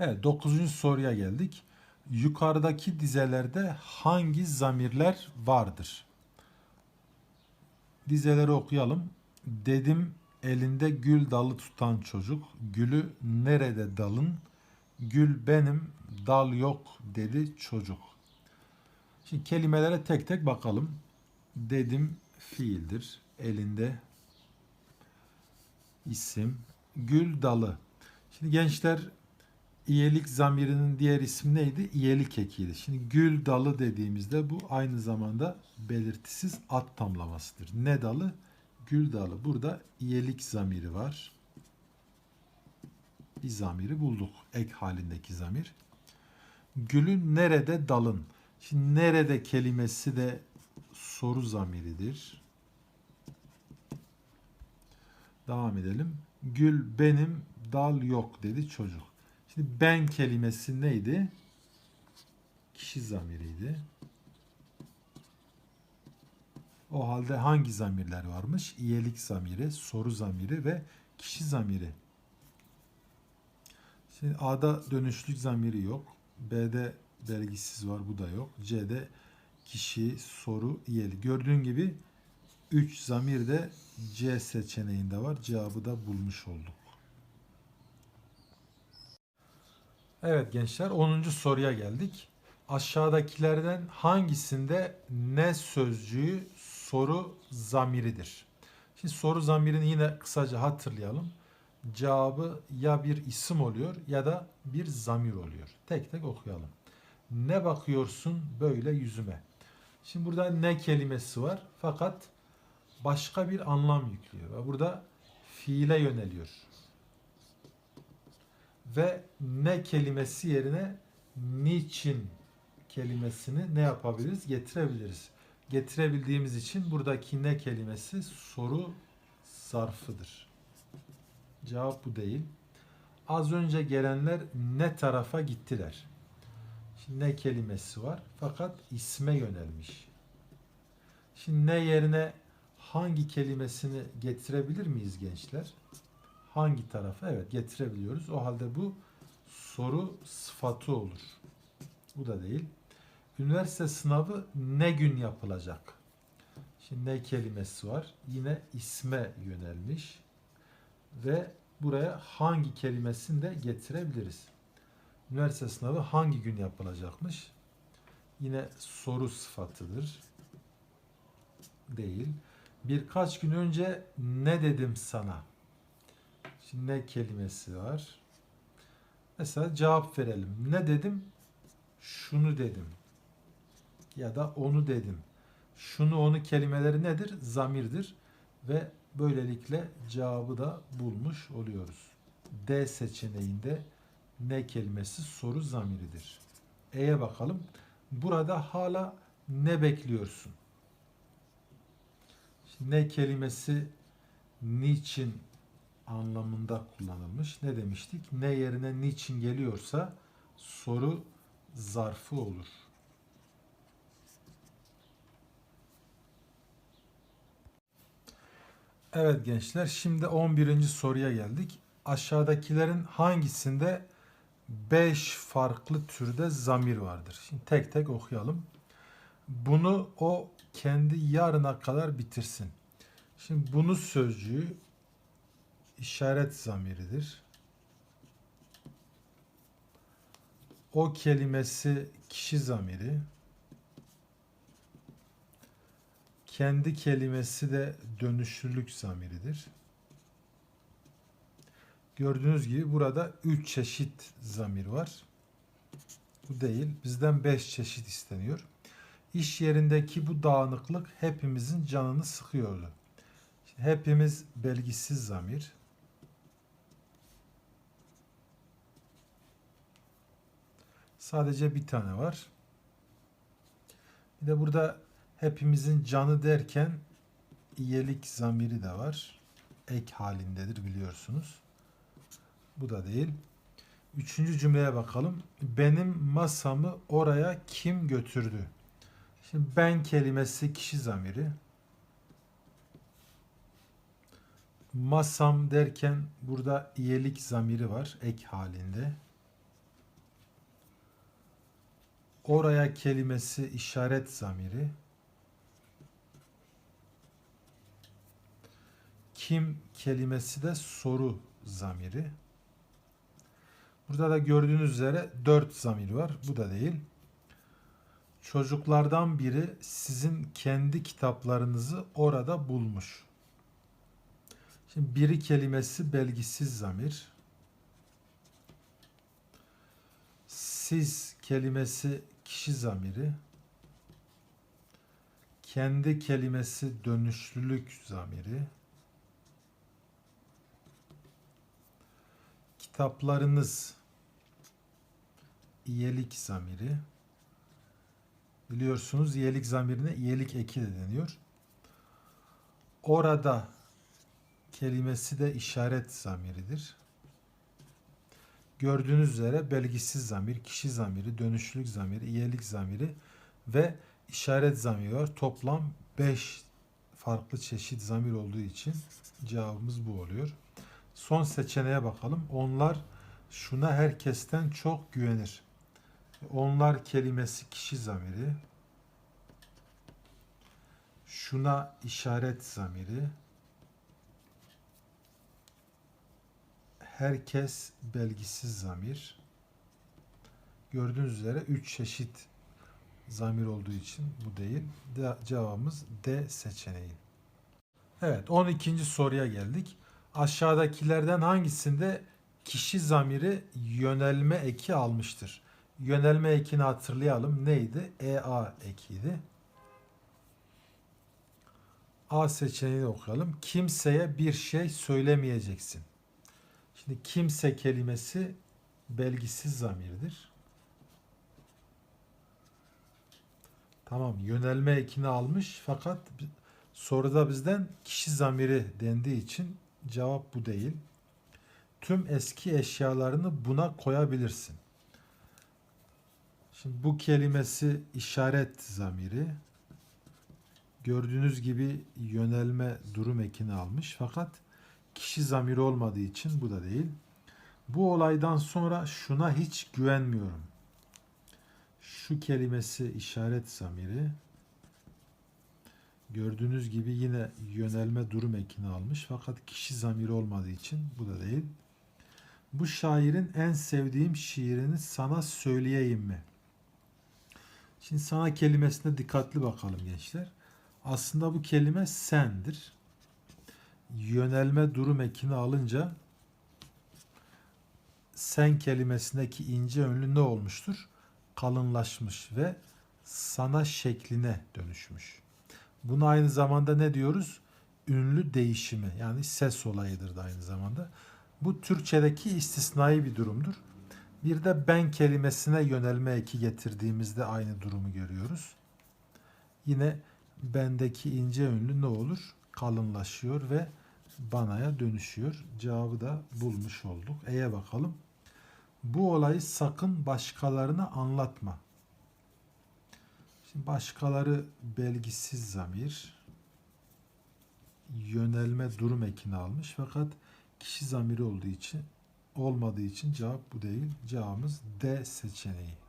Evet, dokuzuncu soruya geldik. Yukarıdaki dizelerde hangi zamirler vardır? Dizeleri okuyalım. Dedim elinde gül dalı tutan çocuk, gülü nerede dalın? Gül benim, dal yok dedi çocuk. Şimdi kelimelere tek tek bakalım. Dedim fiildir. Elinde isim. Gül dalı. Şimdi gençler İyelik zamirinin diğer ismi neydi? İyelik ekiydi. Şimdi gül dalı dediğimizde bu aynı zamanda belirtisiz at tamlamasıdır. Ne dalı? Gül dalı. Burada iyelik zamiri var. Bir zamiri bulduk. Ek halindeki zamir. Gülün nerede dalın? Şimdi nerede kelimesi de soru zamiridir. Devam edelim. Gül benim, dal yok dedi çocuk. Şimdi ben kelimesi neydi? Kişi zamiriydi. O halde hangi zamirler varmış? İyelik zamiri, soru zamiri ve kişi zamiri. Şimdi A'da dönüşlük zamiri yok. B'de belgisiz var, bu da yok. C'de kişi, soru, iyeli. Gördüğün gibi 3 zamir de C seçeneğinde var. Cevabı da bulmuş olduk. Evet gençler 10. soruya geldik. Aşağıdakilerden hangisinde ne sözcüğü soru zamiridir? Şimdi soru zamirini yine kısaca hatırlayalım. Cevabı ya bir isim oluyor ya da bir zamir oluyor. Tek tek okuyalım. Ne bakıyorsun böyle yüzüme? Şimdi burada ne kelimesi var fakat başka bir anlam yüklüyor. Burada fiile yöneliyor ve ne kelimesi yerine niçin kelimesini ne yapabiliriz? Getirebiliriz. Getirebildiğimiz için buradaki ne kelimesi soru zarfıdır. Cevap bu değil. Az önce gelenler ne tarafa gittiler? Şimdi ne kelimesi var fakat isme yönelmiş. Şimdi ne yerine hangi kelimesini getirebilir miyiz gençler? Hangi tarafa? Evet getirebiliyoruz. O halde bu soru sıfatı olur. Bu da değil. Üniversite sınavı ne gün yapılacak? Şimdi ne kelimesi var? Yine isme yönelmiş. Ve buraya hangi kelimesini de getirebiliriz. Üniversite sınavı hangi gün yapılacakmış? Yine soru sıfatıdır. Değil. Birkaç gün önce ne dedim sana? Şimdi ne kelimesi var? Mesela cevap verelim. Ne dedim? Şunu dedim. Ya da onu dedim. Şunu onu kelimeleri nedir? Zamirdir. Ve böylelikle cevabı da bulmuş oluyoruz. D seçeneğinde ne kelimesi soru zamiridir. E'ye bakalım. Burada hala ne bekliyorsun? Ne kelimesi niçin anlamında kullanılmış. Ne demiştik? Ne yerine niçin geliyorsa soru zarfı olur. Evet gençler şimdi 11. soruya geldik. Aşağıdakilerin hangisinde 5 farklı türde zamir vardır? Şimdi tek tek okuyalım. Bunu o kendi yarına kadar bitirsin. Şimdi bunu sözcüğü işaret zamiridir. O kelimesi kişi zamiri. Kendi kelimesi de dönüşlülük zamiridir. Gördüğünüz gibi burada 3 çeşit zamir var. Bu değil. Bizden 5 çeşit isteniyor. İş yerindeki bu dağınıklık hepimizin canını sıkıyordu. Hepimiz belgisiz zamir. Sadece bir tane var. Bir de burada hepimizin canı derken iyelik zamiri de var. Ek halindedir biliyorsunuz. Bu da değil. Üçüncü cümleye bakalım. Benim masamı oraya kim götürdü? Şimdi ben kelimesi kişi zamiri. Masam derken burada iyelik zamiri var ek halinde. Oraya kelimesi işaret zamiri. Kim kelimesi de soru zamiri. Burada da gördüğünüz üzere dört zamir var. Bu da değil. Çocuklardan biri sizin kendi kitaplarınızı orada bulmuş. Şimdi biri kelimesi belgisiz zamir. Siz kelimesi kişi zamiri. Kendi kelimesi dönüşlülük zamiri. Kitaplarınız iyelik zamiri. Biliyorsunuz iyelik zamirine iyelik eki de deniyor. Orada kelimesi de işaret zamiridir. Gördüğünüz üzere belgisiz zamir, kişi zamiri, dönüşlülük zamiri, iyelik zamiri ve işaret zamiri var. Toplam 5 farklı çeşit zamir olduğu için cevabımız bu oluyor. Son seçeneğe bakalım. Onlar şuna herkesten çok güvenir. Onlar kelimesi kişi zamiri. Şuna işaret zamiri. Herkes belgisiz zamir. Gördüğünüz üzere 3 çeşit zamir olduğu için bu değil. De, cevabımız D seçeneği. Evet 12. soruya geldik. Aşağıdakilerden hangisinde kişi zamiri yönelme eki almıştır? Yönelme ekini hatırlayalım. Neydi? EA ekiydi. A seçeneğini okuyalım. Kimseye bir şey söylemeyeceksin. Şimdi kimse kelimesi belgisiz zamirdir. Tamam yönelme ekini almış fakat soruda bizden kişi zamiri dendiği için cevap bu değil. Tüm eski eşyalarını buna koyabilirsin. Şimdi bu kelimesi işaret zamiri. Gördüğünüz gibi yönelme durum ekini almış fakat kişi zamiri olmadığı için bu da değil. Bu olaydan sonra şuna hiç güvenmiyorum. Şu kelimesi işaret zamiri. Gördüğünüz gibi yine yönelme durum ekini almış fakat kişi zamiri olmadığı için bu da değil. Bu şairin en sevdiğim şiirini sana söyleyeyim mi? Şimdi sana kelimesine dikkatli bakalım gençler. Aslında bu kelime sendir. Yönelme durum ekini alınca sen kelimesindeki ince önlü ne olmuştur? Kalınlaşmış ve sana şekline dönüşmüş. Buna aynı zamanda ne diyoruz? Ünlü değişimi yani ses olayıdır da aynı zamanda. Bu Türkçedeki istisnai bir durumdur. Bir de ben kelimesine yönelme eki getirdiğimizde aynı durumu görüyoruz. Yine bendeki ince ünlü ne olur? Kalınlaşıyor ve banaya dönüşüyor. Cevabı da bulmuş olduk. E'ye bakalım. Bu olayı sakın başkalarına anlatma. Şimdi başkaları belgisiz zamir yönelme durum ekini almış fakat kişi zamiri olduğu için olmadığı için cevap bu değil. Cevabımız D seçeneği.